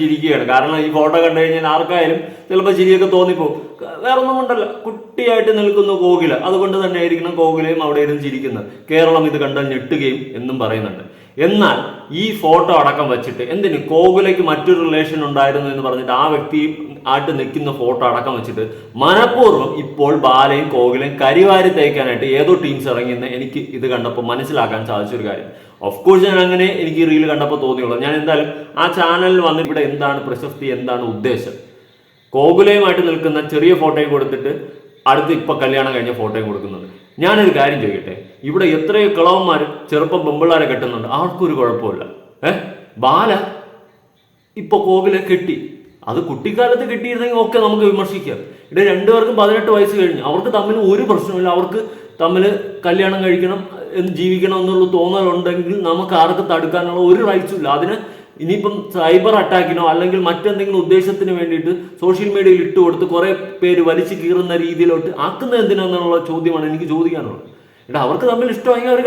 ചിരിക്കുകയാണ്. കാരണം ഈ ഫോട്ടോ കണ്ടു കഴിഞ്ഞാൽ ആർക്കായാലും ചിലപ്പോൾ ചിരിയൊക്കെ തോന്നിപ്പോകും വേറെ ഒന്നും കൊണ്ടല്ല. കുട്ടിയായിട്ട് നിൽക്കുന്ന കോകില. അതുകൊണ്ട് തന്നെ ആയിരിക്കണം കോകിലയും അവിടെ ഇരുന്ന് ചിരിക്കുന്നത്. കേരളം ഇത് കണ്ടാൽ ഞെട്ടുകയും എന്നും പറയുന്നുണ്ട്. എന്നാൽ ഈ ഫോട്ടോ അടക്കം വെച്ചിട്ട് എന്തിന് കോകുലയ്ക്ക് മറ്റൊരു റിലേഷൻ ഉണ്ടായിരുന്നു എന്ന് പറഞ്ഞിട്ട് ആ വ്യക്തി ആയിട്ട് നിൽക്കുന്ന ഫോട്ടോ അടക്കം വെച്ചിട്ട് മനഃപൂർവം ഇപ്പോൾ ബാലയും കോകിലയും കരിവാരി തേക്കാനായിട്ട് ഏതോ ടീംസ് ഇറങ്ങിയെന്ന് എനിക്ക് ഇത് കണ്ടപ്പോൾ മനസ്സിലാക്കാൻ സാധിച്ചൊരു കാര്യം. ഓഫ് കോഴ്സ് ഞാൻ അങ്ങനെ എനിക്ക് റീൽ കണ്ടപ്പോൾ തോന്നിയുള്ളൂ. ഞാൻ എന്തായാലും ആ ചാനലിൽ വന്ന് ഇവിടെ എന്താണ് പ്രശസ്തി എന്താണ് ഉദ്ദേശം? കോകുലയുമായിട്ട് നിൽക്കുന്ന ചെറിയ ഫോട്ടോയും കൊടുത്തിട്ട് അടുത്ത് ഇപ്പൊ കല്യാണം കഴിഞ്ഞ ഫോട്ടോയും കൊടുക്കുന്നത്. ഞാനൊരു കാര്യം ചോദിക്കട്ടെ? ഇവിടെ എത്രയോ കിളവന്മാർ ചെറുപ്പം പെമ്പിള്ളാരെ കെട്ടുന്നുണ്ട്. ആർക്കൊരു കുഴപ്പമില്ല ഏഹ് ബാല ഇപ്പൊ കോവിലെ കെട്ടി. അത് കുട്ടിക്കാലത്ത് കിട്ടിയിരുന്നെങ്കിൽ ഒക്കെ നമുക്ക് വിമർശിക്കാം. ഇവിടെ രണ്ടുപേർക്കും പതിനെട്ട് വയസ്സ് കഴിഞ്ഞു. അവർക്ക് തമ്മിൽ ഒരു പ്രശ്നമില്ല അവർക്ക് തമ്മിൽ കല്യാണം കഴിക്കണം എന്ന് ജീവിക്കണം എന്നുള്ള തോന്നലുണ്ടെങ്കിൽ നമുക്ക് ആർക്ക് തടുക്കാനുള്ള ഒരു റൈറ്റ്സും ഇല്ല. അതിന് ഇനിയിപ്പം സൈബർ അറ്റാക്കിനോ അല്ലെങ്കിൽ മറ്റെന്തെങ്കിലും ഉദ്ദേശത്തിന് വേണ്ടിയിട്ട് സോഷ്യൽ മീഡിയയിൽ ഇട്ട് കൊടുത്ത് കുറെ പേര് വലിച്ചു കീറുന്ന രീതിയിലോട്ട് ആക്കുന്നത് എന്തിനാന്നുള്ള ചോദ്യമാണ് എനിക്ക് ചോദിക്കാനുള്ളത്. എടാ അവർക്ക് തമ്മിൽ ഇഷ്ടമെങ്കിൽ അവർ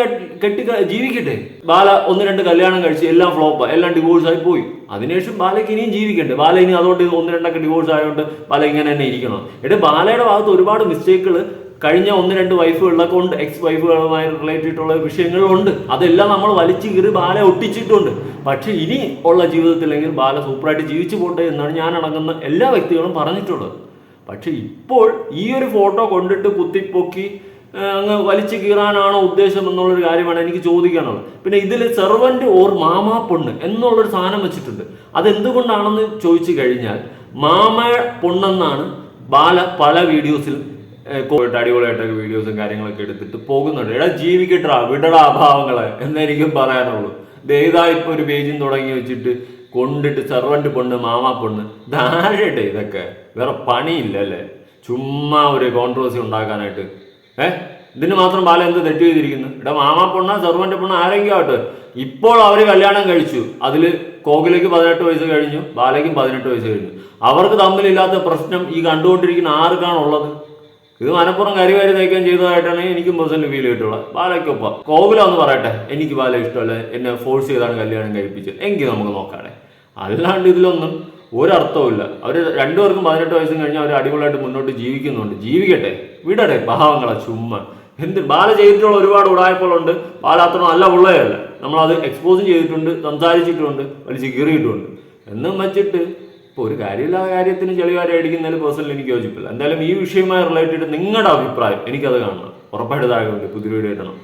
കെട്ടി ജീവിക്കട്ടെ. ബാല ഒന്ന് രണ്ട് കല്യാണം കഴിച്ച് എല്ലാം ഫ്ലോപ്പ് എല്ലാം ഡിവോഴ്സ് ആയി പോയി. അതിനുശേഷം ബാലയ്ക്ക് ഇനിയും ജീവിക്കണ്ടേ? ബാല ഇനി അതുകൊണ്ട് ഒന്ന് രണ്ടൊക്കെ ഡിവോഴ്സ് ആയതുകൊണ്ട് ബാല ഇങ്ങനെ തന്നെ ഇരിക്കണം. എടാ ബാലയുടെ ഭാഗത്ത് ഒരുപാട് മിസ്റ്റേക്കുകൾ കഴിഞ്ഞ ഒന്ന് രണ്ട് വൈഫുകളിലൊക്കെ ഉണ്ട്. എക്സ് വൈഫുകളുമായി റിലേറ്റഡ് ആയിട്ടുള്ള വിഷയങ്ങളുണ്ട്. അതെല്ലാം നമ്മൾ വലിച്ചു കീറി ബാല ഒട്ടിച്ചിട്ടുണ്ട്. പക്ഷെ ഇനി ഉള്ള ജീവിതത്തിലെങ്കിൽ ബാല സൂപ്പറായിട്ട് ജീവിച്ചു പോട്ടെ എന്നാണ് ഞാൻ അടങ്ങുന്ന എല്ലാ വ്യക്തികളും പറഞ്ഞിട്ടുള്ളത്. പക്ഷെ ഇപ്പോൾ ഈ ഒരു ഫോട്ടോ കൊണ്ടിട്ട് കുത്തിപ്പൊക്കി അങ്ങ് വലിച്ചു കീറാനാണോ ഉദ്ദേശം എന്നുള്ളൊരു കാര്യമാണ് എനിക്ക് ചോദിക്കാനുള്ളത്. പിന്നെ ഇതിൽ സെർവന്റ് ഓർ മാമാ പൊണ്ണ് എന്നുള്ളൊരു സാധനം വെച്ചിട്ടുണ്ട്. അതെന്തുകൊണ്ടാണെന്ന് ചോദിച്ചു കഴിഞ്ഞാൽ മാമ പൊണ്ണെന്നാണ് ബാല പല വീഡിയോസിലും പോയിട്ട് അടിപൊളിയായിട്ടൊക്കെ വീഡിയോസും കാര്യങ്ങളൊക്കെ എടുത്തിട്ട് പോകുന്നുണ്ട്. എടാ ജീവിക്കട്ടാ വിടടാ അഭാവങ്ങളെ എന്നെനിക്കും പറയാനുള്ളൂ. ദൈതാ ഇപ്പൊ ഒരു പേജും തുടങ്ങി വെച്ചിട്ട് കൊണ്ടിട്ട് സെർവന്റ് പൊണ്ണ് മാമാ പൊണ്ണ് ധാരട്ടെ ഇതൊക്കെ. വേറെ പണിയില്ല അല്ലേ ചുമ്മാ ഒരു കോൺട്രവേഴ്സി ഉണ്ടാക്കാനായിട്ട്. ഏഹ് ഇതിന് മാത്രം ബാല എന്ത് തെറ്റ് ചെയ്തിരിക്കുന്നു? ഇവിടെ മാമാ പൊണ്ണ സെർവന്റ് പൊണ്ണ ആരെങ്കിലും ആവട്ടെ. ഇപ്പോൾ അവർ കല്യാണം കഴിച്ചു. അതിൽ കോകിലേക്ക് പതിനെട്ട് വയസ്സ് കഴിഞ്ഞു ബാലയ്ക്കും പതിനെട്ട് വയസ്സ് കഴിഞ്ഞു. അവർക്ക് തമ്മിലില്ലാത്ത പ്രശ്നം ഈ കണ്ടുകൊണ്ടിരിക്കുന്ന ആർക്കാണുള്ളത് ഇത് മനപ്പുറം കരിവാരി തയ്ക്കാൻ ചെയ്തതായിട്ടാണ് എനിക്കും പേഴ്സണലി ഫീൽ ചെയ്തിട്ടുള്ളത്. ബാലയ്ക്കൊപ്പം. കോവില ഒന്ന് പറയട്ടെ. എനിക്ക് ബാല ഇഷ്ടമല്ല. എന്നെ ഫോഴ്സ് ചെയ്താണ് കല്യാണം കഴിപ്പിച്ചത്. എങ്കിൽ നമുക്ക് നോക്കാടെ അല്ലാണ്ട് ഇതിലൊന്നും ഒരർത്ഥവുമില്ല അവർ രണ്ടുപേർക്കും പതിനെട്ട് വയസ്സും കഴിഞ്ഞാൽ അവർ അടിപൊളിയായിട്ട് മുന്നോട്ട് ജീവിക്കുന്നുണ്ട്. ജീവിക്കട്ടെ. വിടട്ടെ പാവങ്ങളെ ചുമ്മ. എന്ത് ബാല ചെയ്തിട്ടുള്ള ഒരുപാട് ഉടായ്പകളുണ്ട്. ബാല അത്ര നല്ല ഉള്ളതല്ല നമ്മളത് എക്സ്പോസും ചെയ്തിട്ടുണ്ട് സംസാരിച്ചിട്ടുണ്ട് വലിച്ച് കീറിയിട്ടുണ്ട്. എന്നും വെച്ചിട്ട് ഇപ്പോൾ ഒരു കാര്യമില്ലാത്ത കാര്യത്തിന് ചെളിവാരി അടിക്കുന്നതിൽ പേഴ്സണലി എനിക്ക് യോജിപ്പില്ല. എന്തായാലും ഈ വിഷയവുമായി റിലേറ്റഡ് നിങ്ങളുടെ അഭിപ്രായം എനിക്കത് കാണണം. ഉറപ്പായിട്ട് താഴെ പുതിയ വീഡിയോ ഇടണം